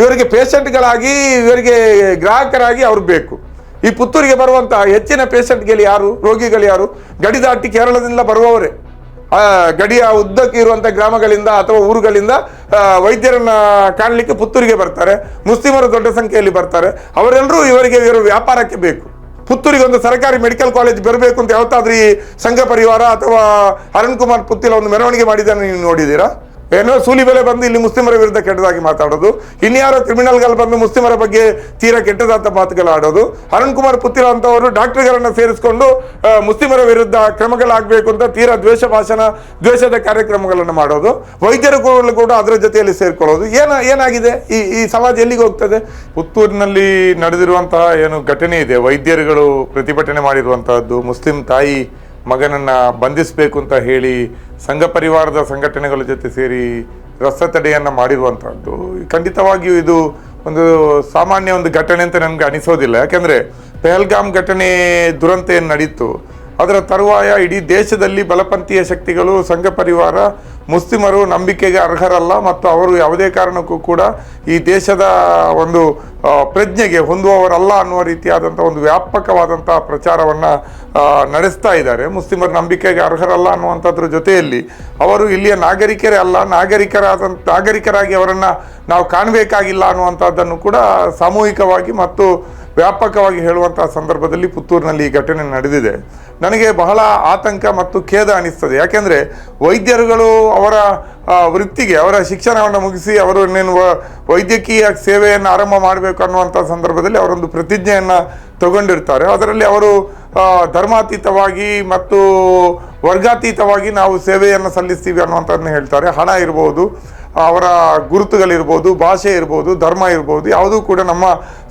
ಇವರಿಗೆ ಪೇಷಂಟ್ಗಳಾಗಿ, ಇವರಿಗೆ ಗ್ರಾಹಕರಾಗಿ ಅವ್ರು ಬೇಕು. ಈ ಪುತ್ತೂರಿಗೆ ಬರುವಂತಹ ಹೆಚ್ಚಿನ ಪೇಷಂಟ್ಗಳು ಯಾರು? ರೋಗಿಗಳು ಯಾರು? ಗಡಿ ದಾಟಿ ಕೇರಳದಿಂದ ಬರುವವರೇ. ಗಡಿಯ ಉದ್ದಕ್ಕೆ ಇರುವಂತ ಗ್ರಾಮಗಳಿಂದ ಅಥವಾ ಊರುಗಳಿಂದ ವೈದ್ಯರನ್ನ ಕಾಣಲಿಕ್ಕೆ ಪುತ್ತೂರಿಗೆ ಬರ್ತಾರೆ. ಮುಸ್ಲಿಮರು ದೊಡ್ಡ ಸಂಖ್ಯೆಯಲ್ಲಿ ಬರ್ತಾರೆ. ಅವರೆಲ್ಲರೂ ಇವರಿಗೆ ಇವರು ವ್ಯಾಪಾರಕ್ಕೆ ಬೇಕು. ಪುತ್ತೂರಿಗೆ ಒಂದು ಸರ್ಕಾರಿ ಮೆಡಿಕಲ್ ಕಾಲೇಜ್ ಬರಬೇಕು ಅಂತ ಯಾವತ್ತಾದ್ರೂ ಈ ಸಂಘ ಪರಿವಾರ ಅಥವಾ ಅರುಣ್ ಕುಮಾರ್ ಪುತ್ತಿಲ ಒಂದು ಮೆರವಣಿಗೆ ಮಾಡಿದ್ದಾನೆ ನೀವು ನೋಡಿದ್ದೀರಾ? ಏನೋ ಸೂಲಿ ಬೆಲೆ ಬಂದು ಇಲ್ಲಿ ಮುಸ್ಲಿಮರ ವಿರುದ್ಧ ಕೆಟ್ಟದಾಗಿ ಮಾತಾಡೋದು. ಇನ್ಯಾರೋ ಕ್ರಿಮಿನಲ್ಗಳು ಬಂದು ಮುಸ್ಲಿಮರ ಬಗ್ಗೆ ತೀರಾ ಕೆಟ್ಟದಾದ ಮಾತುಗಳು ಆಡೋದು. ಅರುಣ್ ಕುಮಾರ್ ಪುತ್ತಿರ ಅಂತವರು ಡಾಕ್ಟರ್ಗಳನ್ನು ಸೇರಿಸಿಕೊಂಡು ಮುಸ್ಲಿಮರ ವಿರುದ್ಧ ಕ್ರಮಗಳಾಗಬೇಕು ಅಂತ ತೀರಾ ದ್ವೇಷ ಭಾಷಣ, ದ್ವೇಷದ ಕಾರ್ಯಕ್ರಮಗಳನ್ನು ಮಾಡೋದು. ವೈದ್ಯರು ಕೂಡ ಅದರ ಜೊತೆಯಲ್ಲಿ ಸೇರಿಕೊಳ್ಳೋದು. ಏನ ಏನಾಗಿದೆ? ಈ ಈ ಸಮಾಜ ಎಲ್ಲಿಗೆ ಹೋಗ್ತದೆ? ಪುತ್ತೂರಿನಲ್ಲಿ ನಡೆದಿರುವಂತಹ ಏನು ಘಟನೆ ಇದೆ. ವೈದ್ಯರುಗಳು ಪ್ರತಿಭಟನೆ ಮಾಡಿರುವಂತಹದ್ದು, ಮುಸ್ಲಿಂ ತಾಯಿ ಮಗನನ್ನ ಬಂಧಿಸಬೇಕು ಅಂತ ಹೇಳಿ ಸಂಘ ಪರಿವಾರದ ಸಂಘಟನೆಗಳ ಜೊತೆ ಸೇರಿ ರಸ್ತೆ ತಡೆಯನ್ನು ಮಾಡಿರುವಂಥದ್ದು ಖಂಡಿತವಾಗಿಯೂ ಇದು ಒಂದು ಸಾಮಾನ್ಯ ಒಂದು ಘಟನೆ ಅಂತ ನನಗೆ ಅನಿಸೋದಿಲ್ಲ. ಯಾಕೆಂದರೆ ಪೆಹಲ್ಗಾಮ್ ಘಟನೆ ದುರಂತ ಏನು ನಡೀತು. ಅದರ ತರುವಾಯ ಇಡೀ ದೇಶದಲ್ಲಿ ಬಲಪಂಥೀಯ ಶಕ್ತಿಗಳು, ಸಂಘ ಪರಿವಾರ ಮುಸ್ಲಿಮರು ನಂಬಿಕೆಗೆ ಅರ್ಹರಲ್ಲ ಮತ್ತು ಅವರು ಯಾವುದೇ ಕಾರಣಕ್ಕೂ ಕೂಡ ಈ ದೇಶದ ಒಂದು ಪ್ರಜ್ಞೆಗೆ ಹೊಂದುವವರಲ್ಲ ಅನ್ನುವ ರೀತಿಯಾದಂಥ ಒಂದು ವ್ಯಾಪಕವಾದಂಥ ಪ್ರಚಾರವನ್ನು ನಡೆಸ್ತಾ ಇದ್ದಾರೆ. ಮುಸ್ಲಿಮರ ನಂಬಿಕೆಗೆ ಅರ್ಹರಲ್ಲ ಅನ್ನುವಂಥದ್ರ ಜೊತೆಯಲ್ಲಿ ಅವರು ಇಲ್ಲಿಯ ನಾಗರಿಕರೇ ಅಲ್ಲ ನಾಗರಿಕರಾದಂಥ ನಾಗರಿಕರಾಗಿ ಅವರನ್ನು ನಾವು ಕಾಣಬೇಕಾಗಿಲ್ಲ ಅನ್ನುವಂಥದ್ದನ್ನು ಕೂಡ ಸಾಮೂಹಿಕವಾಗಿ ಮತ್ತು ವ್ಯಾಪಕವಾಗಿ ಹೇಳುವಂಥ ಸಂದರ್ಭದಲ್ಲಿ ಪುತ್ತೂರಿನಲ್ಲಿ ಈ ಘಟನೆ ನಡೆದಿದೆ. ನನಗೆ ಬಹಳ ಆತಂಕ ಮತ್ತು ಖೇದ ಅನಿಸ್ತದೆ. ಯಾಕೆಂದರೆ ವೈದ್ಯರುಗಳು ಅವರ ವೃತ್ತಿಗೆ, ಅವರ ಶಿಕ್ಷಣವನ್ನು ಮುಗಿಸಿ ಅವರು ಇನ್ನೇನು ವೈದ್ಯಕೀಯ ಸೇವೆಯನ್ನು ಆರಂಭ ಮಾಡಬೇಕು ಅನ್ನುವಂಥ ಸಂದರ್ಭದಲ್ಲಿ ಅವರೊಂದು ಪ್ರತಿಜ್ಞೆಯನ್ನು ತಗೊಂಡಿರ್ತಾರೆ. ಅದರಲ್ಲಿ ಅವರು ಧರ್ಮಾತೀತವಾಗಿ ಮತ್ತು ವರ್ಗಾತೀತವಾಗಿ ನಾವು ಸೇವೆಯನ್ನು ಸಲ್ಲಿಸ್ತೀವಿ ಅನ್ನುವಂಥದ್ದನ್ನ ಹೇಳ್ತಾರೆ. ಹಣ ಇರ್ಬೋದು, ಅವರ ಗುರುತುಗಳಿರ್ಬೋದು, ಭಾಷೆ ಇರ್ಬೋದು, ಧರ್ಮ ಇರ್ಬೋದು, ಯಾವುದೂ ಕೂಡ ನಮ್ಮ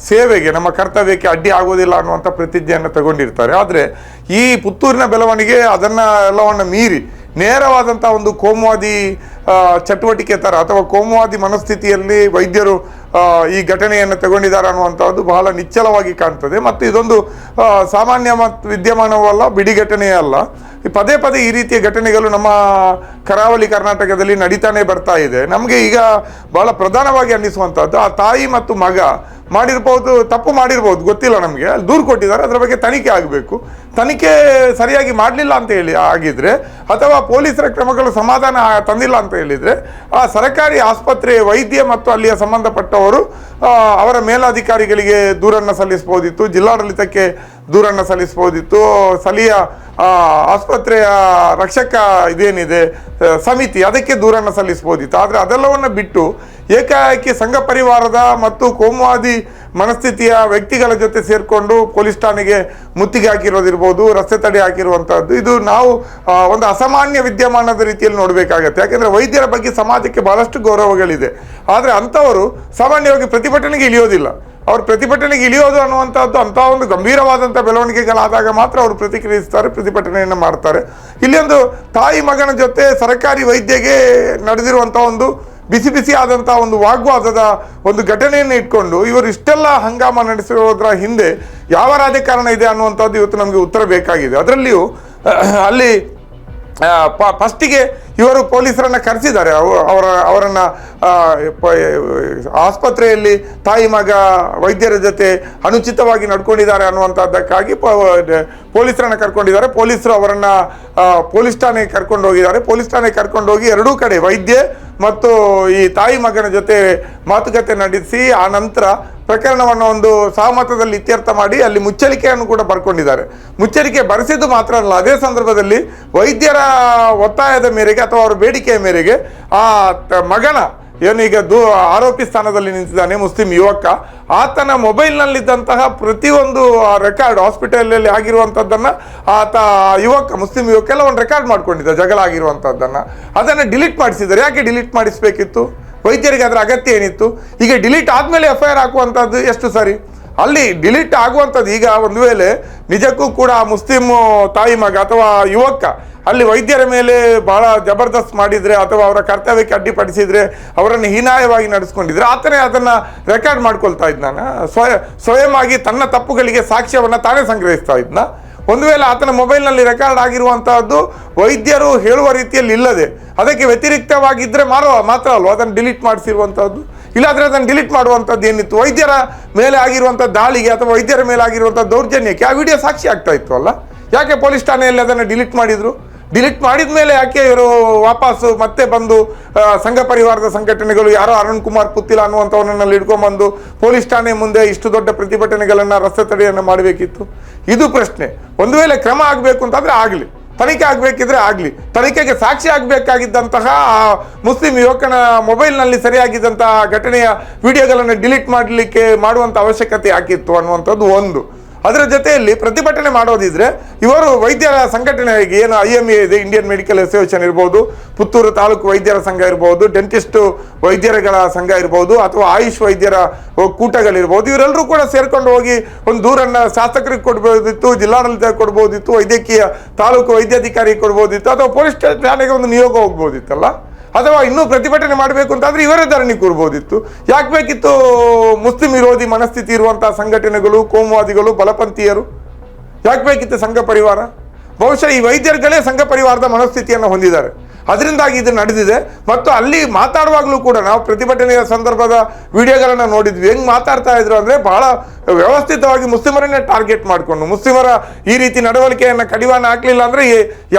ಸೇವೆಗೆ, ನಮ್ಮ ಕರ್ತವ್ಯಕ್ಕೆ ಅಡ್ಡಿ ಆಗೋದಿಲ್ಲ ಅನ್ನುವಂಥ ಪ್ರತಿಜ್ಞೆಯನ್ನು ತಗೊಂಡಿರ್ತಾರೆ. ಆದರೆ ಈ ಪುತ್ತೂರಿನ ಬೆಳವಣಿಗೆ ಅದನ್ನು ಎಲ್ಲವನ್ನು ಮೀರಿ ನೇರವಾದಂಥ ಒಂದು ಕೋಮುವಾದಿ ಚಟುವಟಿಕೆ ಥರ ಅಥವಾ ಕೋಮುವಾದಿ ಮನಸ್ಥಿತಿಯಲ್ಲಿ ವೈದ್ಯರು ಈ ಘಟನೆಯನ್ನು ತಗೊಂಡಿದ್ದಾರೆ ಅನ್ನುವಂಥದ್ದು ಬಹಳ ನಿಚ್ಚಲವಾಗಿ ಕಾಣ್ತದೆ. ಮತ್ತು ಇದೊಂದು ಸಾಮಾನ್ಯ ಮತ್ತು ವಿದ್ಯಮಾನವಲ್ಲ ಬಿಡಿ ಘಟನೆಯೇ ಅಲ್ಲ. ಪದೇ ಪದೇ ಈ ರೀತಿಯ ಘಟನೆಗಳು ನಮ್ಮ ಕರಾವಳಿ ಕರ್ನಾಟಕದಲ್ಲಿ ನಡೀತಾನೆ ಬರ್ತಾ ಇದೆ. ನಮಗೆ ಈಗ ಬಹಳ ಪ್ರಧಾನವಾಗಿ ಅನ್ನಿಸುವಂಥದ್ದು, ಆ ತಾಯಿ ಮತ್ತು ಮಗ ಮಾಡಿರ್ಬೋದು, ತಪ್ಪು ಮಾಡಿರ್ಬೋದು, ಗೊತ್ತಿಲ್ಲ ನಮಗೆ. ಅಲ್ಲಿ ದೂರು ಕೊಟ್ಟಿದ್ದಾರೆ, ಅದರ ಬಗ್ಗೆ ತನಿಖೆ ಆಗಬೇಕು. ತನಿಖೆ ಸರಿಯಾಗಿ ಮಾಡಲಿಲ್ಲ ಅಂತ ಹೇಳಿ ಆಗಿದ್ರೆ, ಅಥವಾ ಪೊಲೀಸರ ಕ್ರಮಗಳು ಸಮಾಧಾನ ತಂದಿಲ್ಲ ಅಂತ ಹೇಳಿದ್ರೆ, ಆ ಸರ್ಕಾರಿ ಆಸ್ಪತ್ರೆ ವೈದ್ಯ ಮತ್ತು ಅಲ್ಲಿಯ ಸಂಬಂಧಪಟ್ಟವರು ಆ, ಅವರ ಮೇಲಾಧಿಕಾರಿಗಳಿಗೆ ದೂರನ್ನು ಸಲ್ಲಿಸಬಹುದಿತ್ತು. ಜಿಲ್ಲಾಡಳಿತಕ್ಕೆ ದೂರನ್ನು ಸಲ್ಲಿಸ್ಬೋದಿತ್ತು. ಸ್ಥಳೀಯ ಆಸ್ಪತ್ರೆಯ ರಕ್ಷಕ ಇದೇನಿದೆ ಸಮಿತಿ ಅದಕ್ಕೆ ದೂರನ್ನು ಸಲ್ಲಿಸ್ಬೋದಿತ್ತು. ಆದರೆ ಅದೆಲ್ಲವನ್ನು ಬಿಟ್ಟು ಏಕಾಏಕಿ ಸಂಘ ಪರಿವಾರದ ಮತ್ತು ಕೋಮುವಾದಿ ಮನಸ್ಥಿತಿಯ ವ್ಯಕ್ತಿಗಳ ಜೊತೆ ಸೇರಿಕೊಂಡು ಪೊಲೀಸ್ ಠಾಣೆಗೆ ಮುತ್ತಿಗೆ ಹಾಕಿರೋದಿರ್ಬೋದು, ರಸ್ತೆ ತಡೆ ಹಾಕಿರುವಂಥದ್ದು ಇದು ನಾವು ಒಂದು ಅಸಾಮಾನ್ಯ ವಿದ್ಯಮಾನದ ರೀತಿಯಲ್ಲಿ ನೋಡಬೇಕಾಗತ್ತೆ. ಯಾಕೆಂದರೆ ವೈದ್ಯರ ಬಗ್ಗೆ ಸಮಾಜಕ್ಕೆ ಬಹಳಷ್ಟು ಗೌರವಗಳಿದೆ. ಆದರೆ ಅಂಥವರು ಸಾಮಾನ್ಯವಾಗಿ ಪ್ರತಿಭಟನೆಗೆ ಇಳಿಯೋದಿಲ್ಲ. ಅವ್ರು ಪ್ರತಿಭಟನೆಗೆ ಇಳಿಯೋದು ಅನ್ನುವಂಥದ್ದು ಅಂಥ ಒಂದು ಗಂಭೀರವಾದಂಥ ಬೆಳವಣಿಗೆಗಳಾದಾಗ ಮಾತ್ರ ಅವರು ಪ್ರತಿಕ್ರಿಯಿಸ್ತಾರೆ, ಪ್ರತಿಭಟನೆಯನ್ನು ಮಾಡ್ತಾರೆ. ಇಲ್ಲಿ ಒಂದು ತಾಯಿ ಮಗನ ಜೊತೆ ಸರ್ಕಾರಿ ವೈದ್ಯಗೆ ನಡೆದಿರುವಂಥ ಒಂದು ಬಿಸಿ ಬಿಸಿ ಆದಂಥ ಒಂದು ವಾಗ್ವಾದದ ಒಂದು ಘಟನೆಯನ್ನು ಇಟ್ಕೊಂಡು ಇವರು ಇಷ್ಟೆಲ್ಲ ಹಂಗಾಮ ನಡೆಸಿರೋದ್ರ ಹಿಂದೆ ಯಾವ ರಾಜಕಾರಣ ಇದೆ ಅನ್ನುವಂಥದ್ದು ಇವತ್ತು ನಮಗೆ ಉತ್ತರ ಬೇಕಾಗಿದೆ. ಅದರಲ್ಲಿಯೂ ಅಲ್ಲಿ ಫಸ್ಟಿಗೆ ಇವರು ಪೊಲೀಸರನ್ನ ಕರೆಸಿದ್ದಾರೆ. ಅವ- ಅವರ ಅವರನ್ನ ಆಸ್ಪತ್ರೆಯಲ್ಲಿ ತಾಯಿ ಮಗ ವೈದ್ಯರ ಜೊತೆ ಅನುಚಿತವಾಗಿ ನಡ್ಕೊಂಡಿದ್ದಾರೆ ಅನ್ನುವಂಥದ್ದಕ್ಕಾಗಿ ಪೊಲೀಸರನ್ನ ಕರ್ಕೊಂಡಿದ್ದಾರೆ. ಪೊಲೀಸರು ಅವರನ್ನ ಪೊಲೀಸ್ ಠಾಣೆಗೆ ಕರ್ಕೊಂಡು ಹೋಗಿದ್ದಾರೆ. ಪೊಲೀಸ್ ಠಾಣೆಗೆ ಕರ್ಕೊಂಡು ಹೋಗಿ ಎರಡೂ ಕಡೆ ವೈದ್ಯ ಮತ್ತು ಈ ತಾಯಿ ಮಗನ ಜೊತೆ ಮಾತುಕತೆ ನಡೆಸಿ, ಆ ನಂತರ ಪ್ರಕರಣವನ್ನು ಒಂದು ಸಹಮತದಲ್ಲಿ ಇತ್ಯರ್ಥ ಮಾಡಿ ಅಲ್ಲಿ ಮುಚ್ಚಳಿಕೆಯನ್ನು ಕೂಡ ಬರ್ಕೊಂಡಿದ್ದಾರೆ. ಮುಚ್ಚಳಿಕೆ ಬರೆಸಿದ್ದು ಮಾತ್ರ ಅಲ್ಲ, ಅದೇ ಸಂದರ್ಭದಲ್ಲಿ ವೈದ್ಯರ ಒತ್ತಾಯದ ಮೇರೆಗೆ ಅಥವಾ ಅವರ ಬೇಡಿಕೆಯ ಮೇರೆಗೆ ಆ ಮಗನ ಏನೀಗ ದೂ ಆರೋಪಿ ಸ್ಥಾನದಲ್ಲಿ ನಿಂತಿದ್ದಾನೆ ಮುಸ್ಲಿಂ ಯುವಕ, ಆತನ ಮೊಬೈಲ್ನಲ್ಲಿದ್ದಂತಹ ಪ್ರತಿಯೊಂದು ರೆಕಾರ್ಡ್ ಹಾಸ್ಪಿಟಲಲ್ಲಿ ಆಗಿರುವಂಥದ್ದನ್ನು ಆತ ಯುವಕ, ಮುಸ್ಲಿಂ ಯುವಕ ಎಲ್ಲ ಒಂದು ರೆಕಾರ್ಡ್ ಮಾಡ್ಕೊಂಡಿದ್ದ, ಜಗಳ ಆಗಿರುವಂಥದ್ದನ್ನು ಅದನ್ನು ಡಿಲೀಟ್ ಮಾಡಿಸಿದ್ದಾರೆ. ಯಾಕೆ ಡಿಲೀಟ್ ಮಾಡಿಸ್ಬೇಕಿತ್ತು? ವೈದ್ಯರಿಗೆ ಅದರ ಅಗತ್ಯ ಏನಿತ್ತು? ಈಗ ಡಿಲೀಟ್ ಆದಮೇಲೆ ಎಫ್ ಐ ಆರ್ ಹಾಕುವಂಥದ್ದು ಎಷ್ಟು ಸರಿ? ಅಲ್ಲಿ ಡಿಲೀಟ್ ಆಗುವಂಥದ್ದು ಈಗ ಒಂದು ವೇಳೆ ನಿಜಕ್ಕೂ ಕೂಡ ಮುಸ್ಲಿಂ ತಾಯಿ ಮಗ ಅಥವಾ ಯುವಕ ಅಲ್ಲಿ ವೈದ್ಯರ ಮೇಲೆ ಬಹಳ ಜಬರ್ದಸ್ತ್ ಮಾಡಿದರೆ ಅಥವಾ ಅವರ ಕರ್ತವ್ಯಕ್ಕೆ ಅಡ್ಡಿಪಡಿಸಿದರೆ ಅವರನ್ನು ಹೀನಾಯವಾಗಿ ನಡೆಸ್ಕೊಂಡಿದ್ರೆ ಆತನೇ ಅದನ್ನು ರೆಕಾರ್ಡ್ ಮಾಡ್ಕೊಳ್ತಾ ನಾನು ಸ್ವಯಂ ಆಗಿ ತನ್ನ ತಪ್ಪುಗಳಿಗೆ ಸಾಕ್ಷ್ಯವನ್ನು ತಾನೇ ಸಂಗ್ರಹಿಸ್ತಾ ಇದ್ನ? ಒಂದು ವೇಳೆ ಆತನ ಮೊಬೈಲ್ನಲ್ಲಿ ರೆಕಾರ್ಡ್ ಆಗಿರುವಂತಹದ್ದು ವೈದ್ಯರು ಹೇಳುವ ರೀತಿಯಲ್ಲಿ ಇಲ್ಲದೆ ಅದಕ್ಕೆ ವ್ಯತಿರಿಕ್ತವಾಗಿದ್ದರೆ ಮಾರೋ ಮಾತ್ರ ಅಲ್ವ? ಅದನ್ನು ಡಿಲೀಟ್ ಮಾಡಿಸಿರುವಂತಹದ್ದು? ಇಲ್ಲಾಂದ್ರೆ ಅದನ್ನು ಡಿಲೀಟ್ ಮಾಡುವಂಥದ್ದು ಏನಿತ್ತು? ವೈದ್ಯರ ಮೇಲೆ ಆಗಿರುವಂಥ ದಾಳಿಗೆ ಅಥವಾ ವೈದ್ಯರ ಮೇಲೆ ಆಗಿರುವಂಥ ದೌರ್ಜನ್ಯಕ್ಕೆ ಆ ವಿಡಿಯೋ ಸಾಕ್ಷಿ ಆಗ್ತಾ ಇತ್ತು ಅಲ್ಲ? ಯಾಕೆ ಪೊಲೀಸ್ ಠಾಣೆಯಲ್ಲಿ ಅದನ್ನು ಡಿಲೀಟ್ ಮಾಡಿದರು? ಡಿಲೀಟ್ ಮಾಡಿದ ಮೇಲೆ ಯಾಕೆ ಇವರು ವಾಪಸ್ಸು ಮತ್ತೆ ಬಂದು ಸಂಘ ಪರಿವಾರದ ಸಂಘಟನೆಗಳು ಯಾರೋ ಅರುಣ್ ಕುಮಾರ್ ಪುತ್ತಿಲ ಅನ್ನುವಂಥವನ್ನಲ್ಲಿ ಹಿಡ್ಕೊಂಡ್ಬಂದು ಪೊಲೀಸ್ ಠಾಣೆ ಮುಂದೆ ಇಷ್ಟು ದೊಡ್ಡ ಪ್ರತಿಭಟನೆಗಳನ್ನು ರಸ್ತೆ ತಡೆಯನ್ನು ಮಾಡಬೇಕಿತ್ತು? ಇದು ಪ್ರಶ್ನೆ. ಒಂದು ವೇಳೆ ಕ್ರಮ ಆಗಬೇಕು ಅಂತಂದರೆ ಆಗಲಿ. ತನಿಖೆ ಆಗಬೇಕಿದ್ರೆ ಆಗಲಿ. ತನಿಖೆಗೆ ಸಾಕ್ಷಿ ಆಗಬೇಕಾಗಿದ್ದಂತಹ ಮುಸ್ಲಿಂ ಯುವಕನ ಮೊಬೈಲ್ನಲ್ಲಿ ಸರಿಯಾಗಿದ್ದಂತಹ ಘಟನೆಯ ವಿಡಿಯೋಗಳನ್ನು ಡಿಲೀಟ್ ಮಾಡಲಿಕ್ಕೆ ಮಾಡುವಂಥ ಅವಶ್ಯಕತೆ ಯಾಕಿತ್ತು ಅನ್ನುವಂಥದ್ದು ಒಂದು. ಅದರ ಜೊತೆಯಲ್ಲಿ ಪ್ರತಿಭಟನೆ ಮಾಡೋದಿದ್ರೆ ಇವರು ವೈದ್ಯರ ಸಂಘಟನೆ ಏನು ಐ ಎಂ ಎ ಇದೆ ಇಂಡಿಯನ್ ಮೆಡಿಕಲ್ ಅಸೋಸಿಯೇಷನ್ ಇರ್ಬೋದು, ಪುತ್ತೂರು ತಾಲೂಕು ವೈದ್ಯರ ಸಂಘ ಇರ್ಬೋದು ಡೆಂಟಿಸ್ಟ್ ವೈದ್ಯರುಗಳ ಸಂಘ ಇರ್ಬೋದು, ಅಥವಾ ಆಯುಷ್ ವೈದ್ಯರ ಕೂಟಗಳಿರ್ಬೋದು, ಇವರೆಲ್ಲರೂ ಕೂಡ ಸೇರ್ಕೊಂಡು ಹೋಗಿ ಒಂದು ದೂರನ್ನು ಶಾಸಕರಿಗೆ ಕೊಡ್ಬೋದಿತ್ತು ಜಿಲ್ಲಾಡಳಿತ ಕೊಡ್ಬೋದಿತ್ತು, ವೈದ್ಯಕೀಯ ತಾಲೂಕು ವೈದ್ಯಾಧಿಕಾರಿಗೆ ಕೊಡ್ಬೋದಿತ್ತು, ಅಥವಾ ಪೊಲೀಸ್ ಠಾಣೆಗೆ ಒಂದು ನಿಯೋಗ ಹೋಗ್ಬೋದಿತ್ತಲ್ಲ? ಅಥವಾ ಇನ್ನೂ ಪ್ರತಿಭಟನೆ ಮಾಡಬೇಕು ಅಂತಾದ್ರೆ ಇವರೇ ಧರಣಿ ಕೂರ್ಬೋದಿತ್ತು. ಯಾಕೆ ಬೇಕಿತ್ತು ಮುಸ್ಲಿಂ ವಿರೋಧಿ ಮನಸ್ಥಿತಿ ಇರುವಂತಹ ಸಂಘಟನೆಗಳು, ಕೋಮುವಾದಿಗಳು, ಬಲಪಂಥೀಯರು? ಯಾಕೆ ಬೇಕಿತ್ತು ಸಂಘ ಪರಿವಾರ? ಬಹುಶಃ ಈ ವೈದ್ಯರುಗಳೇ ಸಂಘ ಪರಿವಾರದ ಮನಸ್ಥಿತಿಯನ್ನು ಹೊಂದಿದ್ದಾರೆ. ಅದರಿಂದಾಗಿ ಇದು ನಡೆದಿದೆ. ಮತ್ತು ಅಲ್ಲಿ ಮಾತಾಡುವಾಗಲೂ ಕೂಡ ನಾವು ಪ್ರತಿಭಟನೆಯ ಸಂದರ್ಭದ ವಿಡಿಯೋಗಳನ್ನು ನೋಡಿದ್ವಿ. ಹೆಂಗೆ ಮಾತಾಡ್ತಾ ಇದ್ರು ಅಂದರೆ ಬಹಳ ವ್ಯವಸ್ಥಿತವಾಗಿ ಮುಸ್ಲಿಮರನ್ನೇ ಟಾರ್ಗೆಟ್ ಮಾಡಿಕೊಂಡು, ಮುಸ್ಲಿಮರ ಈ ರೀತಿ ನಡವಳಿಕೆಯನ್ನು ಕಡಿವಾಣ ಹಾಕಲಿಲ್ಲ ಅಂದರೆ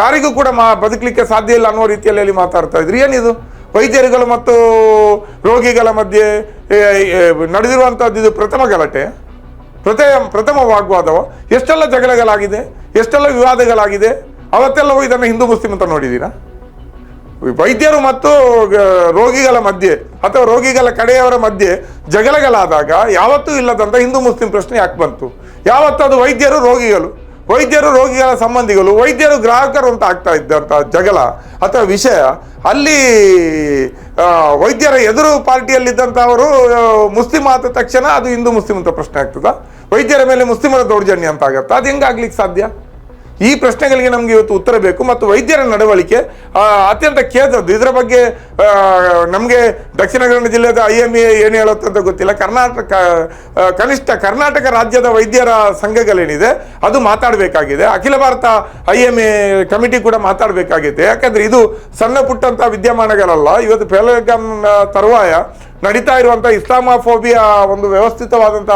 ಯಾರಿಗೂ ಕೂಡ ಮಾ, ಬದುಕಲಿಕ್ಕೆ ಸಾಧ್ಯ ಇಲ್ಲ ಅನ್ನೋ ರೀತಿಯಲ್ಲಿ ಅಲ್ಲಿ ಮಾತಾಡ್ತಾ ಇದ್ರು. ಏನಿದು? ವೈದ್ಯರುಗಳು ಮತ್ತು ರೋಗಿಗಳ ಮಧ್ಯೆ ನಡೆದಿರುವಂಥದ್ದು ಇದು ಪ್ರಥಮ ಗಲಾಟೆ. ಪ್ರಥಮ ಪ್ರಥಮ ವಾಗ್ವಾದವ. ಎಷ್ಟೆಲ್ಲ ಜಗಳಗಳಾಗಿದೆ? ಎಷ್ಟೆಲ್ಲ ವಿವಾದಗಳಾಗಿದೆ? ಅವತ್ತೆಲ್ಲವೂ ಇದನ್ನು ಹಿಂದೂ ಮುಸ್ಲಿಂ ಅಂತ ನೋಡಿದ್ದೀರಾ ವೈದ್ಯರು ಮತ್ತು ರೋಗಿಗಳ ಮಧ್ಯೆ ಅಥವಾ ರೋಗಿಗಳ ಕಡೆಯವರ ಮಧ್ಯೆ ಜಗಳಗಳಾದಾಗ ಯಾವತ್ತೂ ಇಲ್ಲದಂತ ಹಿಂದೂ ಮುಸ್ಲಿಂ ಪ್ರಶ್ನೆ ಯಾಕೆ ಬಂತು? ಯಾವತ್ತೂ ಅದು ವೈದ್ಯರು, ರೋಗಿಗಳು? ವೈದ್ಯರು, ರೋಗಿಗಳ ಸಂಬಂಧಿಗಳು, ವೈದ್ಯರು, ಗ್ರಾಹಕರು ಅಂತ ಆಗ್ತಾ ಇದ್ದಂಥ ಜಗಳ ಅಥವಾ ವಿಷಯ, ಅಲ್ಲಿ ವೈದ್ಯರ ಎದುರು ಪಾರ್ಟಿಯಲ್ಲಿದ್ದಂಥವರು ಮುಸ್ಲಿಂ ಆದ ತಕ್ಷಣ ಅದು ಹಿಂದೂ ಮುಸ್ಲಿಂ ಅಂತ ಪ್ರಶ್ನೆ ಆಗ್ತದ? ವೈದ್ಯರ ಮೇಲೆ ಮುಸ್ಲಿಮರ ದೌರ್ಜನ್ಯ ಅಂತ ಆಗತ್ತಾ? ಅದು ಹೆಂಗಾಗ್ಲಿಕ್ಕೆ ಸಾಧ್ಯ? ಈ ಪ್ರಶ್ನೆಗಳಿಗೆ ನಮಗೆ ಇವತ್ತು ಉತ್ತರ ಬೇಕು ಮತ್ತು ವೈದ್ಯರ ನಡವಳಿಕೆ ಅತ್ಯಂತ ಖೇದದ್ದು ಇದರ ಬಗ್ಗೆ ನಮಗೆ ದಕ್ಷಿಣ ಕನ್ನಡ ಜಿಲ್ಲೆದ ಐ ಎಂ ಎ ಏನು ಹೇಳುತ್ತೆ ಅಂತ ಗೊತ್ತಿಲ್ಲ. ಕರ್ನಾಟಕ ಕನಿಷ್ಠ ಕರ್ನಾಟಕ ರಾಜ್ಯದ ವೈದ್ಯರ ಸಂಘಗಳೇನಿದೆ, ಅದು ಮಾತಾಡಬೇಕಾಗಿದೆ. ಅಖಿಲ ಭಾರತ ಐ ಎಂ ಎ ಕಮಿಟಿ ಕೂಡ ಮಾತಾಡಬೇಕಾಗಿದೆ ಯಾಕಂದ್ರೆ ಇದು ಸಣ್ಣ ಪುಟ್ಟಂತ ವಿದ್ಯಮಾನಗಳಲ್ಲ. ಇವತ್ತು ಪೆಹಲ್ಗಾಮ್ ತರುವಾಯ ನಡೀತಾ ಇರುವಂಥ ಇಸ್ಲಾಮಾಫೋಬಿಯಾ ಒಂದು ವ್ಯವಸ್ಥಿತವಾದಂಥ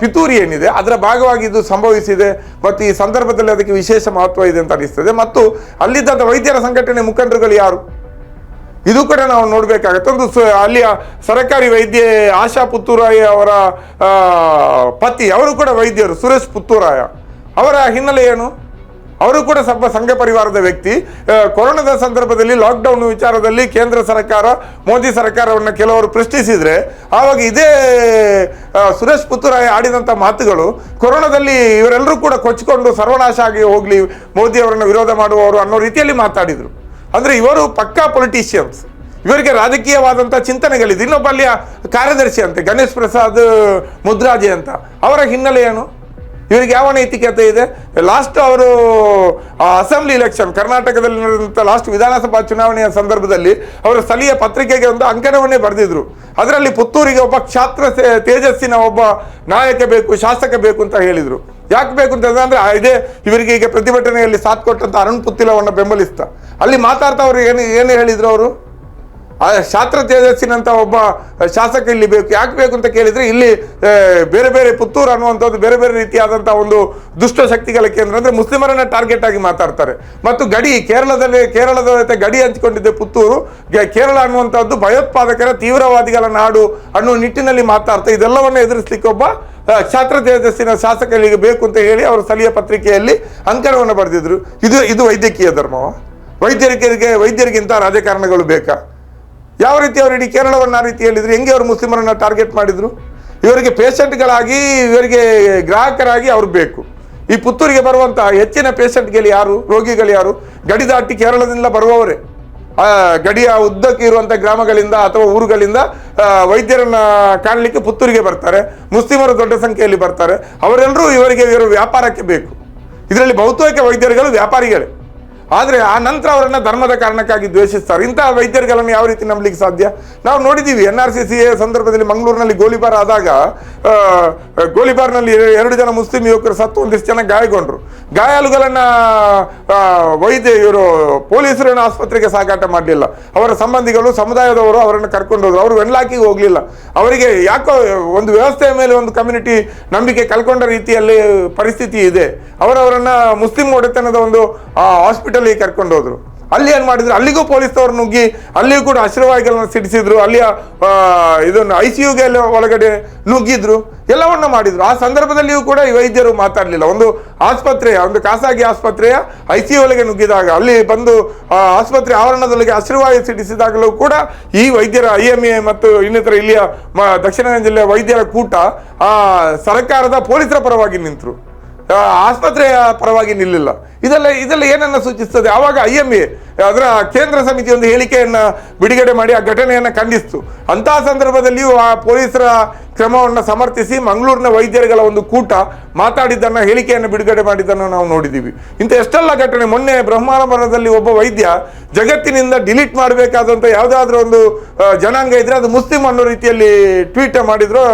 ಪಿತೂರಿ ಏನಿದೆ, ಅದರ ಭಾಗವಾಗಿ ಇದು ಸಂಭವಿಸಿದೆ ಮತ್ತು ಈ ಸಂದರ್ಭದಲ್ಲಿ ಅದಕ್ಕೆ ವಿಶೇಷ ಮಹತ್ವ ಇದೆ ಅಂತ ಅನಿಸ್ತದೆ. ಮತ್ತು ಅಲ್ಲಿದ್ದಂಥ ವೈದ್ಯರ ಸಂಘಟನೆ ಮುಖಂಡರುಗಳು ಯಾರು? ಇದು ಕೂಡ ನಾವು ನೋಡಬೇಕಾಗತ್ತೆ. ಒಂದು ಅಲ್ಲಿಯ ಸರಕಾರಿ ವೈದ್ಯ ಆಶಾ ಪುತ್ತೂರಾಯ ಅವರ ಪತಿ, ಅವರು ಕೂಡ ವೈದ್ಯರು, ಸುರೇಶ್ ಪುತ್ತೂರಾಯ. ಅವರ ಹಿನ್ನೆಲೆ ಏನು? ಅವರು ಕೂಡ ಸಬ್ಬ ಸಂಘ ಪರಿವಾರದ ವ್ಯಕ್ತಿ. ಕೊರೋನಾದ ಸಂದರ್ಭದಲ್ಲಿ ಲಾಕ್ಡೌನ್ ವಿಚಾರದಲ್ಲಿ ಕೇಂದ್ರ ಸರ್ಕಾರ, ಮೋದಿ ಸರ್ಕಾರವನ್ನು ಕೆಲವರು ಪ್ರಶ್ನಿಸಿದರೆ, ಆವಾಗ ಇದೇ ಸುರೇಶ್ ಪುತ್ತೂರಾಯ ಆಡಿದಂಥ ಮಾತುಗಳು, ಕೊರೋನಾದಲ್ಲಿ ಇವರೆಲ್ಲರೂ ಕೂಡ ಕೊಚ್ಚಿಕೊಂಡು ಸರ್ವನಾಶ ಆಗಿ ಹೋಗಲಿ, ಮೋದಿ ಅವರನ್ನು ವಿರೋಧ ಮಾಡುವವರು ಅನ್ನೋ ರೀತಿಯಲ್ಲಿ ಮಾತಾಡಿದರು. ಅಂದ್ರೆ ಇವರು ಪಕ್ಕಾ ಪೊಲಿಟಿಷಿಯನ್ಸ್ ಇವರಿಗೆ ರಾಜಕೀಯವಾದಂಥ ಚಿಂತನೆಗಳಿದೆ. ಇನ್ನೊಬ್ಬ ಅಲ್ಲಿಯ ಕಾರ್ಯದರ್ಶಿ ಅಂತೆ, ಗಣೇಶ್ ಪ್ರಸಾದ್ ಮುದ್ರಾಜೆ ಅಂತ. ಅವರ ಹಿನ್ನೆಲೆ ಏನು? ಇವರಿಗೆ ಯಾವ ನೈತಿಕತೆ ಇದೆ? ಲಾಸ್ಟ್ ಅವರು ಅಸೆಂಬ್ಲಿ ಇಲೆಕ್ಷನ್ ಕರ್ನಾಟಕದಲ್ಲಿ ನಡೆದಂಥ ಲಾಸ್ಟ್ ವಿಧಾನಸಭಾ ಚುನಾವಣೆಯ ಸಂದರ್ಭದಲ್ಲಿ ಅವರು ಸ್ಥಳೀಯ ಪತ್ರಿಕೆಗೆ ಒಂದು ಅಂಕಣವನ್ನೇ ಬರೆದಿದ್ರು. ಅದರಲ್ಲಿ ಪುತ್ತೂರಿಗೆ ಒಬ್ಬ ಕ್ಷಾತ್ರ ತೇಜಸ್ಸಿನ ಒಬ್ಬ ನಾಯಕ ಬೇಕು, ಶಾಸಕ ಬೇಕು ಅಂತ ಹೇಳಿದರು. ಯಾಕೆ ಬೇಕು ಅಂತ ಅಂದ್ರೆ ಇದೇ ಇವರಿಗೆ ಈಗ ಪ್ರತಿಭಟನೆಯಲ್ಲಿ ಸಾಥ್ ಕೊಟ್ಟಂತ ಅರುಣ್ ಪುತ್ತಿಲವನ್ನು ಬೆಂಬಲಿಸ್ತಾ. ಅಲ್ಲಿ ಮಾತಾಡ್ತಾ ಅವರು ಏನು ಏನು ಹೇಳಿದರು ಅವರು? ಆ ಶಾಸ್ತ್ರ ತೇಜಸ್ಸಿನಂತ ಒಬ್ಬ ಶಾಸಕ ಇಲ್ಲಿ ಬೇಕು, ಯಾಕೆ ಬೇಕು ಅಂತ ಕೇಳಿದ್ರೆ ಇಲ್ಲಿ ಬೇರೆ ಬೇರೆ ಪುತ್ತೂರು ಅನ್ನುವಂಥದ್ದು ಬೇರೆ ಬೇರೆ ರೀತಿಯಾದಂಥ ಒಂದು ದುಷ್ಟ ಶಕ್ತಿಗಳ ಕೇಂದ್ರ ಅಂದ್ರೆ ಮುಸ್ಲಿಮರನ್ನ ಟಾರ್ಗೆಟ್ ಆಗಿ ಮಾತಾಡ್ತಾರೆ. ಮತ್ತು ಗಡಿ, ಕೇರಳದಲ್ಲಿ, ಕೇರಳದ ಜೊತೆ ಗಡಿ ಹಂಚಿಕೊಂಡಿದ್ದೆ ಪುತ್ತೂರು ಕೇರಳ ಅನ್ನುವಂಥದ್ದು ಭಯೋತ್ಪಾದಕರ ತೀವ್ರವಾದಿಗಳ ನಾಡು ಅನ್ನುವ ನಿಟ್ಟಿನಲ್ಲಿ ಮಾತಾಡ್ತಾ, ಇದೆಲ್ಲವನ್ನ ಎದುರಿಸಲಿಕ್ಕೆ ಒಬ್ಬ ಕ್ಷಾತ್ರ ತೇಜಸ್ಸಿನ ಶಾಸಕರಿಗೆ ಬೇಕು ಅಂತ ಹೇಳಿ ಅವರು ಸ್ಥಳೀಯ ಪತ್ರಿಕೆಯಲ್ಲಿ ಅಂಕಣವನ್ನು ಬರೆದಿದ್ರು. ಇದು ಇದು ವೈದ್ಯಕೀಯ ಧರ್ಮವ? ವೈದ್ಯರಿಗೆ ವೈದ್ಯರಿಗಿಂತ ರಾಜಕಾರಣಗಳು ಬೇಕಾ? ಯಾವ ರೀತಿ ಅವರು ಇಡೀ ಕೇರಳವನ್ನು ಆ ರೀತಿ ಹೇಳಿದ್ರು? ಹೆಂಗೆ ಅವರು ಮುಸ್ಲಿಮರನ್ನ ಟಾರ್ಗೆಟ್ ಮಾಡಿದ್ರು? ಇವರಿಗೆ ಪೇಷಂಟ್ಗಳಾಗಿ ಇವರಿಗೆ ಗ್ರಾಹಕರಾಗಿ ಅವ್ರು ಬೇಕು. ಈ ಪುತ್ತೂರಿಗೆ ಬರುವಂತಹ ಹೆಚ್ಚಿನ ಪೇಷಂಟ್ಗಳು ಯಾರು? ರೋಗಿಗಳು ಯಾರು? ಗಡಿ ದಾಟಿ ಕೇರಳದಿಂದ ಬರುವವರೇ. ಗಡಿಯ ಉದ್ದಕ್ಕೆ ಇರುವಂಥ ಗ್ರಾಮಗಳಿಂದ ಅಥವಾ ಊರುಗಳಿಂದ ವೈದ್ಯರನ್ನ ಕಾಣಲಿಕ್ಕೆ ಪುತ್ತೂರಿಗೆ ಬರ್ತಾರೆ. ಮುಸ್ಲಿಮರು ದೊಡ್ಡ ಸಂಖ್ಯೆಯಲ್ಲಿ ಬರ್ತಾರೆ. ಅವರೆಲ್ಲರೂ ಇವರಿಗೆ ಇವರು ವ್ಯಾಪಾರಕ್ಕೆ ಬೇಕು. ಇದರಲ್ಲಿ ಬಹುತೇಕ ವೈದ್ಯರುಗಳು ವ್ಯಾಪಾರಿಗಳೇ. ಆದರೆ ಆ ನಂತರ ಅವರನ್ನ ಧರ್ಮದ ಕಾರಣಕ್ಕಾಗಿ ದ್ವೇಷಿಸ್ತಾರೆ. ಇಂತಹ ವೈದ್ಯರುಗಳನ್ನು ಯಾವ ರೀತಿ ನಂಬಲಿಕ್ಕೆ ಸಾಧ್ಯ? ನಾವು ನೋಡಿದ್ದೀವಿ ಎನ್ ಆರ್ ಸಿ ಸಿ ಸಂದರ್ಭದಲ್ಲಿ ಮಂಗಳೂರಿನಲ್ಲಿ ಗೋಲಿಬಾರ್ ಆದಾಗ ಗೋಲಿಬಾರ್ನಲ್ಲಿ ಎರಡು ಜನ ಮುಸ್ಲಿಂ ಯುವಕರು ಸತ್ತು, ಒಂದಿಷ್ಟು ಜನ ಗಾಯಗೊಂಡ್ರು. ಗಾಯಾಳುಗಳನ್ನ ವೈದ್ಯ ಇವರು, ಪೊಲೀಸರನ್ನ ಆಸ್ಪತ್ರೆಗೆ ಸಾಗಾಟ ಮಾಡಲಿಲ್ಲ. ಅವರ ಸಂಬಂಧಿಗಳು, ಸಮುದಾಯದವರು ಅವರನ್ನು ಕರ್ಕೊಂಡು ಹೋದ್ರು. ಅವರು ವೆನ್ಲಾಕಿಗೆ ಹೋಗ್ಲಿಲ್ಲ. ಅವರಿಗೆ ಯಾಕೋ ಒಂದು ವ್ಯವಸ್ಥೆಯ ಮೇಲೆ ಒಂದು ಕಮ್ಯುನಿಟಿ ನಂಬಿಕೆ ಕಲ್ಕೊಂಡ ರೀತಿಯಲ್ಲಿ ಪರಿಸ್ಥಿತಿ ಇದೆ. ಅವರವರನ್ನ ಮುಸ್ಲಿಂ ಒಡೆತನದ ಒಂದು ಹಾಸ್ಪಿಟಲ್ಗೆ ಕರ್ಕೊಂಡು ಹೋದ್ರು. ಅಲ್ಲಿ ಏನ್ ಮಾಡಿದ್ರು? ಅಲ್ಲಿಗೂ ಪೊಲೀಸ್ನವ್ರು ನುಗ್ಗಿ ಅಲ್ಲಿಯೂ ಕೂಡ ಅಶ್ರವಾಯುಗಳನ್ನ ಸಿಡಿಸಿದ್ರು. ಅಲ್ಲಿಯ ಇದನ್ನು ಐ ಸಿ ಯುಗೆ ಒಳಗಡೆ ನುಗ್ಗಿದ್ರು. ಎಲ್ಲವನ್ನ ಮಾಡಿದ್ರು. ಆ ಸಂದರ್ಭದಲ್ಲಿಯೂ ಕೂಡ ಈ ವೈದ್ಯರು ಮಾತಾಡಲಿಲ್ಲ. ಒಂದು ಆಸ್ಪತ್ರೆಯ ಒಂದು ಖಾಸಗಿ ಆಸ್ಪತ್ರೆಯ ಐ ಸಿ ಒಳಗೆ ನುಗ್ಗಿದಾಗ ಅಲ್ಲಿ ಬಂದು ಆ, ಆಸ್ಪತ್ರೆ ಆವರಣದೊಳಗೆ ಅಶ್ರುವಾಯು ಸಿಡಿಸಿದಾಗಲೂ ಕೂಡ ಈ ವೈದ್ಯರ ಐ ಎಂ ಎ ಮತ್ತು ಇನ್ನಿತರ ಇಲ್ಲಿಯ ದಕ್ಷಿಣ ಕನ್ನಡ ಜಿಲ್ಲೆಯ ವೈದ್ಯರ ಕೂಟ ಆ ಸರ್ಕಾರದ ಪೊಲೀಸರ ಪರವಾಗಿ ನಿಂತರು. ಆಸ್ಪತ್ರೆಯ ಪರವಾಗಿ ನಿಲ್ಲಿಲ್ಲ. ಇದೆಲ್ಲ ಇದೆಲ್ಲ ಏನನ್ನ ಸೂಚಿಸ್ತದೆ? ಆವಾಗ ಐ ಎಂ ಎ ಅದರ ಕೇಂದ್ರ ಸಮಿತಿ ಒಂದು ಹೇಳಿಕೆಯನ್ನ ಬಿಡುಗಡೆ ಮಾಡಿ ಆ ಘಟನೆಯನ್ನ ಖಂಡಿಸ್ತು. ಅಂತಹ ಸಂದರ್ಭದಲ್ಲಿಯೂ ಆ ಪೊಲೀಸರ ಕ್ರಮವನ್ನು ಸಮರ್ಥಿಸಿ ಮಂಗಳೂರಿನ ವೈದ್ಯರುಗಳ ಒಂದು ಕೂಟ ಮಾತಾಡಿದ್ದನ್ನ, ಹೇಳಿಕೆಯನ್ನು ಬಿಡುಗಡೆ ಮಾಡಿದ್ದನ್ನು ನಾವು ನೋಡಿದ್ದೀವಿ. ಇಂಥ ಎಷ್ಟೆಲ್ಲ ಘಟನೆ, ಮೊನ್ನೆ ಬ್ರಹ್ಮಾಂಬರದಲ್ಲಿ ಒಬ್ಬ ವೈದ್ಯ ಜಗತ್ತಿನಿಂದ ಡಿಲೀಟ್ ಮಾಡಬೇಕಾದಂಥ ಯಾವುದಾದ್ರೂ ಒಂದು ಜನಾಂಗ ಇದ್ರೆ ಅದು ಮುಸ್ಲಿಂ ಅನ್ನೋ ರೀತಿಯಲ್ಲಿ ಟ್ವೀಟ್ ಮಾಡಿದ್ರು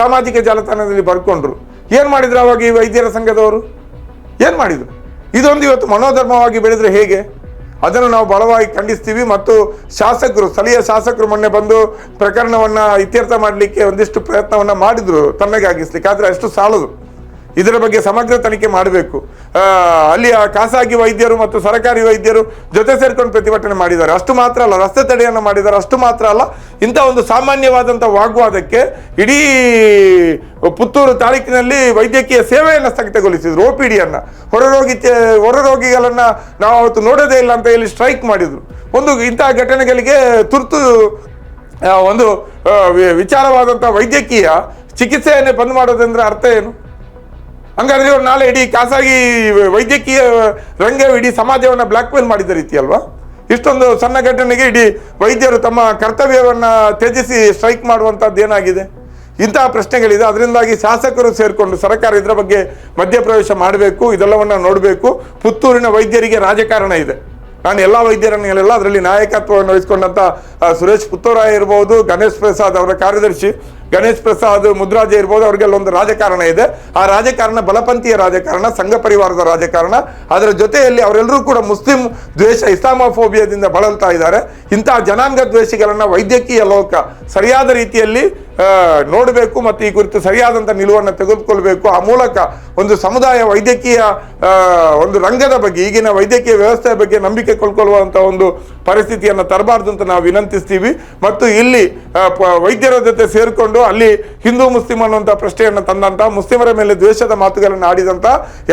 ಸಾಮಾಜಿಕ ಜಾಲತಾಣದಲ್ಲಿ ಬರ್ಕೊಂಡ್ರು. ಏನ್ ಮಾಡಿದ್ರು ಅವಾಗ ಈ ವೈದ್ಯರ ಸಂಘದವರು? ಏನು ಮಾಡಿದ್ರು? ಇದೊಂದು ಇವತ್ತು ಮನೋಧರ್ಮವಾಗಿ ಬೆಳೆದ್ರೆ ಹೇಗೆ? ಅದನ್ನು ನಾವು ಬಲವಾಗಿ ಖಂಡಿಸ್ತೀವಿ ಮತ್ತು ಶಾಸಕರು, ಸ್ಥಳೀಯ ಶಾಸಕರು ಮೊನ್ನೆ ಬಂದು ಪ್ರಕರಣವನ್ನ ಇತ್ಯರ್ಥ ಮಾಡಲಿಕ್ಕೆ ಒಂದಿಷ್ಟು ಪ್ರಯತ್ನವನ್ನ ಮಾಡಿದ್ರು ತಣ್ಣಗಾಗಿಸ್ಲಿಕ್ಕೆ ಆದ್ರೆ ಅಷ್ಟು ಸಾಲದು. ಇದರ ಬಗ್ಗೆ ಸಮಗ್ರ ತನಿಖೆ ಮಾಡಬೇಕು. ಅಲ್ಲಿಯ ಖಾಸಗಿ ವೈದ್ಯರು ಮತ್ತು ಸರಕಾರಿ ವೈದ್ಯರು ಜೊತೆ ಸೇರಿಕೊಂಡು ಪ್ರತಿಭಟನೆ ಮಾಡಿದ್ದಾರೆ. ಅಷ್ಟು ಮಾತ್ರ ಅಲ್ಲ, ರಸ್ತೆ ತಡೆಯನ್ನು ಮಾಡಿದ್ದಾರೆ. ಅಷ್ಟು ಮಾತ್ರ ಅಲ್ಲ, ಇಂಥ ಒಂದು ಸಾಮಾನ್ಯವಾದಂಥ ವಾಗ್ವಾದಕ್ಕೆ ಇಡೀ ಪುತ್ತೂರು ತಾಲೂಕಿನಲ್ಲಿ ವೈದ್ಯಕೀಯ ಸೇವೆಯನ್ನು ಸ್ಥಗಿತಗೊಳಿಸಿದ್ರು ಒ ಪಿ ಡಿಯನ್ನು ಹೊರರೋಗಿ ಹೊರರೋಗಿಗಳನ್ನ ನಾವು ಅವತ್ತು ನೋಡೋದೇ ಇಲ್ಲ ಅಂತ ಹೇಳಿ ಸ್ಟ್ರೈಕ್ ಮಾಡಿದ್ರು. ಒಂದು ಇಂತಹ ಘಟನೆಗಳಿಗೆ ತುರ್ತು ಒಂದು ವಿಚಾರವಾದಂಥ ವೈದ್ಯಕೀಯ ಚಿಕಿತ್ಸೆಯನ್ನೇ ಬಂದ್ ಮಾಡೋದಂದ್ರೆ ಅರ್ಥ ಏನು? ಹಂಗಾದ್ರೆ ಇವ್ರು ನಾಳೆ ಇಡೀ ಖಾಸಗಿ ವೈದ್ಯಕೀಯ ರಂಗ ಇಡೀ ಸಮಾಜವನ್ನು ಬ್ಲ್ಯಾಕ್ ಮೇಲ್ ಮಾಡಿದ ರೀತಿ ಅಲ್ವಾ? ಇಷ್ಟೊಂದು ಸಣ್ಣ ಘಟನೆಗೆ ಇಡೀ ವೈದ್ಯರು ತಮ್ಮ ಕರ್ತವ್ಯವನ್ನ ತ್ಯಜಿಸಿ ಸ್ಟ್ರೈಕ್ ಮಾಡುವಂಥದ್ದು ಏನಾಗಿದೆ? ಇಂತಹ ಪ್ರಶ್ನೆಗಳಿದೆ. ಅದರಿಂದಾಗಿ ಶಾಸಕರು ಸೇರಿಕೊಂಡು ಸರ್ಕಾರ ಇದರ ಬಗ್ಗೆ ಮಧ್ಯಪ್ರವೇಶ ಮಾಡಬೇಕು ಇದೆಲ್ಲವನ್ನ ನೋಡಬೇಕು. ಪುತ್ತೂರಿನ ವೈದ್ಯರಿಗೆ ರಾಜಕಾರಣ ಇದೆ. ನಾನು ಎಲ್ಲ ವೈದ್ಯರನ್ನೆಲ್ಲ ಅದರಲ್ಲಿ ನಾಯಕತ್ವವನ್ನು ವಹಿಸಿಕೊಂಡಂತ ಆ, ಸುರೇಶ್ ಪುತ್ತೂರಾಯ ಇರ್ಬೋದು ಗಣೇಶ್ ಪ್ರಸಾದ್ ಅವರ ಕಾರ್ಯದರ್ಶಿ ಗಣೇಶ್ ಪ್ರಸಾದ್ ಮುದ್ರಾಜ ಇರ್ಬೋದು, ಅವ್ರಿಗೆಲ್ಲ ಒಂದು ರಾಜಕಾರಣ ಇದೆ. ಆ ರಾಜಕಾರಣ ಬಲಪಂಥೀಯ ರಾಜಕಾರಣ, ಸಂಘ ಪರಿವಾರದ ರಾಜಕಾರಣ. ಅದರ ಜೊತೆಯಲ್ಲಿ ಅವರೆಲ್ಲರೂ ಕೂಡ ಮುಸ್ಲಿಂ ದ್ವೇಷ, ಇಸ್ಲಾಮೋಫೋಬಿಯಾದಿಂದ ಬಳಲ್ತಾ ಇದ್ದಾರೆ. ಇಂತಹ ಜನಾಂಗ ದ್ವೇಷಿಗಳನ್ನ ವೈದ್ಯಕೀಯ ಲೋಕ ಸರಿಯಾದ ರೀತಿಯಲ್ಲಿ ನೋಡಬೇಕು ಮತ್ತು ಈ ಕುರಿತು ಸರಿಯಾದಂಥ ನಿಲುವನ್ನು ತೆಗೆದುಕೊಳ್ಬೇಕು. ಆ ಮೂಲಕ ಒಂದು ಸಮುದಾಯ ವೈದ್ಯಕೀಯ ಒಂದು ರಂಗದ ಬಗ್ಗೆ, ಈಗಿನ ವೈದ್ಯಕೀಯ ವ್ಯವಸ್ಥೆಯ ಬಗ್ಗೆ ನಂಬಿಕೆ ಕೊಳ್ಕೊಳ್ಳುವಂಥ ಒಂದು ಪರಿಸ್ಥಿತಿಯನ್ನು ತರಬಾರ್ದು ಅಂತ ನಾವು ವಿನಂತಿಸ್ತೀವಿ. ಮತ್ತು ಇಲ್ಲಿ ವೈದ್ಯರ ಜೊತೆ ಸೇರಿಕೊಂಡು ಅಲ್ಲಿ ಹಿಂದೂ, ಮುಸ್ಲಿಂ ಅನ್ನುವಂಥ ಪ್ರಶ್ನೆಯನ್ನು ತಂದಂತ ಮುಸ್ಲಿಮರ ಮೇಲೆ ದ್ವೇಷದ ಮಾತುಗಳನ್ನು ಆಡಿದಂತ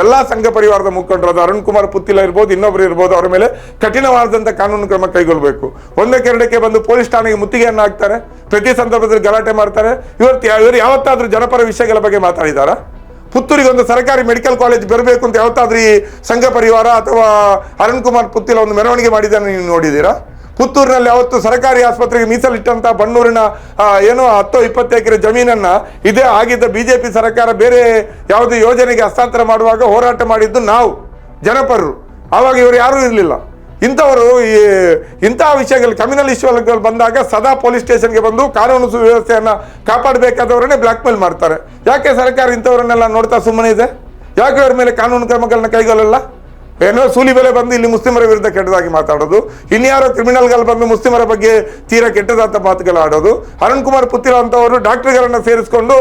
ಎಲ್ಲ ಸಂಘ ಪರಿವಾರದ ಮುಖಂಡರಾದ ಅರುಣ್ ಕುಮಾರ್ ಪುತ್ತಿಲ ಇರ್ಬೋದು ಇನ್ನೊಬ್ಬರು ಇರ್ಬೋದು, ಅವರ ಮೇಲೆ ಕಠಿಣವಾದಂಥ ಕಾನೂನು ಕ್ರಮ ಕೈಗೊಳ್ಳಬೇಕು ಒಂದಕ್ಕೆರಡಕ್ಕೆ ಬಂದು ಪೊಲೀಸ್ ಠಾಣೆಗೆ ಮುತ್ತಿಗೆಯನ್ನು ಹಾಕ್ತಾರೆ ಪ್ರತಿ ಸಂದರ್ಭದಲ್ಲಿ ಗಲಾಟೆ ಮಾಡ್ತಾರೆ. ಇವತ್ತು ಇವರು ಯಾವತ್ತಾದರೂ ಜನಪರ ವಿಷಯಗಳ ಬಗ್ಗೆ ಮಾತಾಡಿದಾರಾ? ಪುತ್ತೂರಿಗೆ ಒಂದು ಸರ್ಕಾರಿ ಮೆಡಿಕಲ್ ಕಾಲೇಜ್ ಬರಬೇಕು ಅಂತ ಯಾವತ್ತಾದ್ರೂ ಈ ಸಂಘ ಪರಿವಾರ ಅಥವಾ ಅರುಣ್ ಕುಮಾರ್ ಪುತ್ತಿಲ ಒಂದು ಮೆರವಣಿಗೆ ಮಾಡಿದ್ದನ್ನು ನೀವು ನೋಡಿದ್ದೀರಾ ಪುತ್ತೂರಿನಲ್ಲಿ ಯಾವತ್ತು ಸರ್ಕಾರಿ ಆಸ್ಪತ್ರೆಗೆ ಮೀಸಲಿಟ್ಟಂತ ಬಣ್ಣೂರಿನ ಏನೋ ಹತ್ತು ಇಪ್ಪತ್ತು ಎಕರೆ ಜಮೀನನ್ನ ಇದೇ ಆಗಿದ್ದ ಬಿಜೆಪಿ ಸರ್ಕಾರ ಬೇರೆ ಯಾವುದೇ ಯೋಜನೆಗೆ ಹಸ್ತಾಂತರ ಮಾಡುವಾಗ ಹೋರಾಟ ಮಾಡಿದ್ದು ನಾವು, ಜನಪರರು. ಆವಾಗ ಇವರು ಯಾರೂ ಇರಲಿಲ್ಲ. ಇಂಥವರು ಈ ಇಂತಹ ವಿಷಯಗಳು ಕಮ್ಯುನಲ್ ಇಶ್ಯೂಗಳು ಬಂದಾಗ ಸದಾ ಪೊಲೀಸ್ ಸ್ಟೇಷನ್ಗೆ ಬಂದು ಕಾನೂನು ಸುವ್ಯವಸ್ಥೆಯನ್ನು ಕಾಪಾಡಬೇಕಾದವರನ್ನೇ ಬ್ಲಾಕ್ ಮೇಲ್ ಮಾಡ್ತಾರೆ. ಯಾಕೆ ಸರ್ಕಾರ ಇಂಥವರನ್ನೆಲ್ಲ ನೋಡ್ತಾ ಸುಮ್ಮನೆ ಇದೆ? ಯಾಕೆ ಅವ್ರ ಮೇಲೆ ಕಾನೂನು ಕ್ರಮಗಳನ್ನ ಕೈಗೊಳ್ಳಲ್ಲ? ಏನೋ ಸೂಲಿ ಬೆಲೆ ಬಂದು ಇಲ್ಲಿ ಮುಸ್ಲಿಮರ ವಿರುದ್ಧ ಕೆಟ್ಟದಾಗಿ ಮಾತಾಡೋದು. ಇನ್ಯಾರೋ ಕ್ರಿಮಿನಲ್ಗಳು ಬಂದು ಮುಸ್ಲಿಮರ ಬಗ್ಗೆ ತೀರಾ ಕೆಟ್ಟದಾದ ಮಾತುಗಳು ಆಡೋದು. ಅರುಣ್ ಕುಮಾರ್ ಪುತ್ತಿರ ಅಂತವರು ಡಾಕ್ಟರ್ಗಳನ್ನು ಸೇರಿಸಿಕೊಂಡು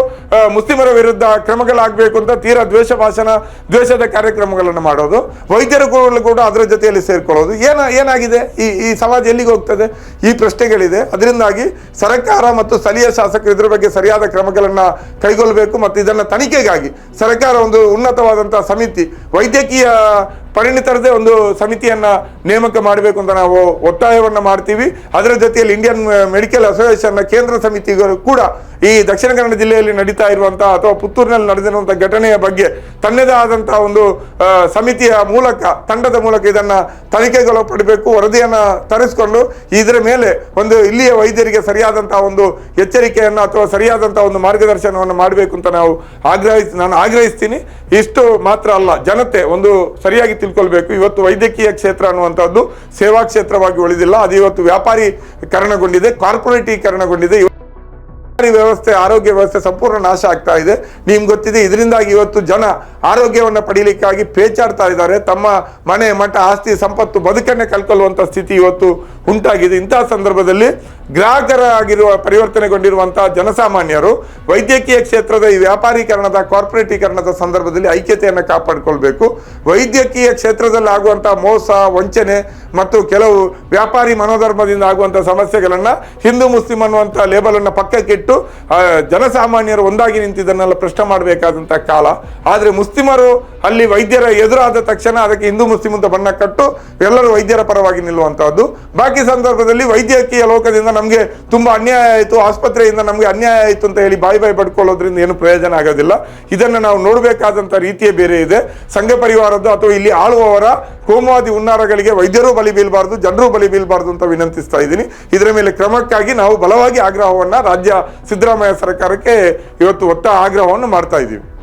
ಮುಸ್ಲಿಮರ ವಿರುದ್ಧ ಕ್ರಮಗಳಾಗಬೇಕು ಅಂತ ತೀರಾ ದ್ವೇಷ ಭಾಷಣ, ದ್ವೇಷದ ಕಾರ್ಯಕ್ರಮಗಳನ್ನು ಮಾಡೋದು. ವೈದ್ಯರು ಕೂಡ ಅದರ ಜೊತೆಯಲ್ಲಿ ಸೇರಿಕೊಳ್ಳೋದು. ಏನ ಏನಾಗಿದೆ? ಈ ಈ ಸಮಾಜ ಎಲ್ಲಿಗೆ ಹೋಗ್ತದೆ? ಈ ಪ್ರಶ್ನೆಗಳಿದೆ. ಅದರಿಂದಾಗಿ ಸರ್ಕಾರ ಮತ್ತು ಸ್ಥಳೀಯ ಶಾಸಕರು ಇದರ ಬಗ್ಗೆ ಸರಿಯಾದ ಕ್ರಮಗಳನ್ನು ಕೈಗೊಳ್ಳಬೇಕು ಮತ್ತು ಇದನ್ನು ತನಿಖೆಗಾಗಿ ಸರ್ಕಾರ ಒಂದು ಉನ್ನತವಾದಂತಹ ಸಮಿತಿ, ವೈದ್ಯಕೀಯ ಪರಿಣಿತರದೇ ಒಂದು ಸಮಿತಿಯನ್ನ ನೇಮಕ ಮಾಡಬೇಕು ಅಂತ ನಾವು ಒತ್ತಾಯವನ್ನ ಮಾಡ್ತೀವಿ. ಅದರ ಜೊತೆಯಲ್ಲಿ ಇಂಡಿಯನ್ ಮೆಡಿಕಲ್ ಅಸೋಸಿಯೇಷನ್ನ ಕೇಂದ್ರ ಸಮಿತಿಗಳು ಕೂಡ ಈ ದಕ್ಷಿಣ ಕನ್ನಡ ಜಿಲ್ಲೆಯಲ್ಲಿ ನಡೀತಾ ಇರುವಂತಹ ಅಥವಾ ಪುತ್ತೂರಿನಲ್ಲಿ ನಡೆದಿರುವಂತಹ ಘಟನೆಯ ಬಗ್ಗೆ ತನ್ನದೇ ಆದಂತಹ ಒಂದು ಸಮಿತಿಯ ಮೂಲಕ, ತಂಡದ ಮೂಲಕ ಇದನ್ನ ತನಿಖೆಗೊಳಪಡಬೇಕು ವರದಿಯನ್ನ ತರಿಸಿಕೊಂಡು ಇದರ ಮೇಲೆ ಒಂದು ಇಲ್ಲಿಯ ವೈದ್ಯರಿಗೆ ಸರಿಯಾದಂತಹ ಒಂದು ಎಚ್ಚರಿಕೆಯನ್ನು ಅಥವಾ ಸರಿಯಾದಂತಹ ಒಂದು ಮಾರ್ಗದರ್ಶನವನ್ನು ಮಾಡಬೇಕು ಅಂತ ನಾವು ಆಗ್ರಹಿಸಿ ನಾನು ಆಗ್ರಹಿಸ್ತೀನಿ. ಇಷ್ಟು ಮಾತ್ರ ಅಲ್ಲ, ಜನತೆ ಒಂದು ಸರಿಯಾಗಿ ತಿಳ್ಕೊಳ್ಬೇಕು. ಇವತ್ತು ವೈದ್ಯಕೀಯ ಕ್ಷೇತ್ರ ಅನ್ನುವಂಥದ್ದು ಸೇವಾ ಕ್ಷೇತ್ರವಾಗಿ ಉಳಿದಿಲ್ಲ. ಅದು ಇವತ್ತು ವ್ಯಾಪಾರೀಕರಣಗೊಂಡಿದೆ, ಕಾರ್ಪೊರೇಟೀಕರಣಗೊಂಡಿದೆ. ವ್ಯವಸ್ಥೆ, ಆರೋಗ್ಯ ವ್ಯವಸ್ಥೆ ಸಂಪೂರ್ಣ ನಾಶ ಆಗ್ತಾ ಇದೆ. ನಿಮ್ಗೆ ಗೊತ್ತಿದೆ, ಇದರಿಂದಾಗಿ ಇವತ್ತು ಜನ ಆರೋಗ್ಯವನ್ನ ಪಡೀಲಿಕ್ಕಾಗಿ ಪೇಚಾಡ್ತಾ ಇದ್ದಾರೆ. ತಮ್ಮ ಮನೆ, ಮಠ, ಆಸ್ತಿ, ಸಂಪತ್ತು ಬದುಕನ್ನೇ ಕಳ್ಕೊಳ್ಳುವಂತ ಸ್ಥಿತಿ ಇವತ್ತು ಉಂಟಾಗಿದೆ. ಇಂತಹ ಸಂದರ್ಭದಲ್ಲಿ ಗ್ರಾಹಕರಾಗಿರುವ ಪರಿವರ್ತನೆಗೊಂಡಿರುವಂತಹ ಜನಸಾಮಾನ್ಯರು ವೈದ್ಯಕೀಯ ಕ್ಷೇತ್ರದ ಈ ವ್ಯಾಪಾರೀಕರಣದ ಕಾರ್ಪೊರೇಟೀಕರಣದ ಸಂದರ್ಭದಲ್ಲಿ ಐಕ್ಯತೆಯನ್ನು ಕಾಪಾಡಿಕೊಳ್ಬೇಕು. ವೈದ್ಯಕೀಯ ಕ್ಷೇತ್ರದಲ್ಲಿ ಆಗುವಂತಹ ಮೋಸ, ವಂಚನೆ ಮತ್ತು ಕೆಲವು ವ್ಯಾಪಾರಿ ಮನೋಧರ್ಮದಿಂದ ಆಗುವಂತಹ ಸಮಸ್ಯೆಗಳನ್ನ ಹಿಂದೂ, ಮುಸ್ಲಿಂ ಅನ್ನುವಂಥ ಲೇಬಲ್ ಅನ್ನ ಪಕ್ಕಕ್ಕಿಟ್ಟು ಜನಸಾಮಾನ್ಯರು ಒಂದಾಗಿ ನಿಂತಿದ್ದನ್ನೆಲ್ಲ ಪ್ರಶ್ನೆ ಮಾಡಬೇಕಾದಂತಹ ಕಾಲ. ಆದ್ರೆ ಮುಸ್ಲಿಮರು ಅಲ್ಲಿ ವೈದ್ಯರ ಎದುರಾದ ತಕ್ಷಣ ಅದಕ್ಕೆ ಹಿಂದೂ, ಮುಸ್ಲಿಂ ಅಂತ ಬಣ್ಣ ಕಟ್ಟು ಎಲ್ಲರೂ ವೈದ್ಯರ ಪರವಾಗಿ ನಿಲ್ಲುವಂತಹದ್ದು. ಬಾಕಿ ಸಂದರ್ಭದಲ್ಲಿ ವೈದ್ಯಕೀಯ ಲೋಕದಿಂದ ನಮಗೆ ತುಂಬಾ ಅನ್ಯಾಯ ಆಯಿತು, ಆಸ್ಪತ್ರೆಯಿಂದ ನಮಗೆ ಅನ್ಯಾಯ ಆಯಿತು ಅಂತ ಹೇಳಿ ಬಾಯಿ ಬಾಯಿ ಪಡ್ಕೊಳ್ಳೋದ್ರಿಂದ ಏನು ಪ್ರಯೋಜನ ಆಗೋದಿಲ್ಲ. ಇದನ್ನು ನಾವು ನೋಡಬೇಕಾದಂಥ ರೀತಿಯೇ ಬೇರೆ ಇದೆ. ಸಂಘ ಪರಿವಾರದ್ದು ಅಥವಾ ಇಲ್ಲಿ ಆಳುವವರ ಕೋಮುವಾದಿ ಹುನ್ನಾರಗಳಿಗೆ ವೈದ್ಯರು ಬಲಿ ಬೀಳಬಾರ್ದು, ಜನರು ಬಲಿ ಬೀಳಬಾರ್ದು ಅಂತ ವಿನಂತಿಸ್ತಾ ಇದ್ದೀನಿ. ಇದರ ಮೇಲೆ ಕ್ರಮಕ್ಕಾಗಿ ನಾವು ಬಲವಾಗಿ ಆಗ್ರಹವನ್ನು ರಾಜ್ಯ ಸಿದ್ದರಾಮಯ್ಯ ಸರ್ಕಾರಕ್ಕೆ ಇವತ್ತು ಒತ್ತ ಆಗ್ರಹವನ್ನು ಮಾಡ್ತಾ ಇದ್ದೀವಿ.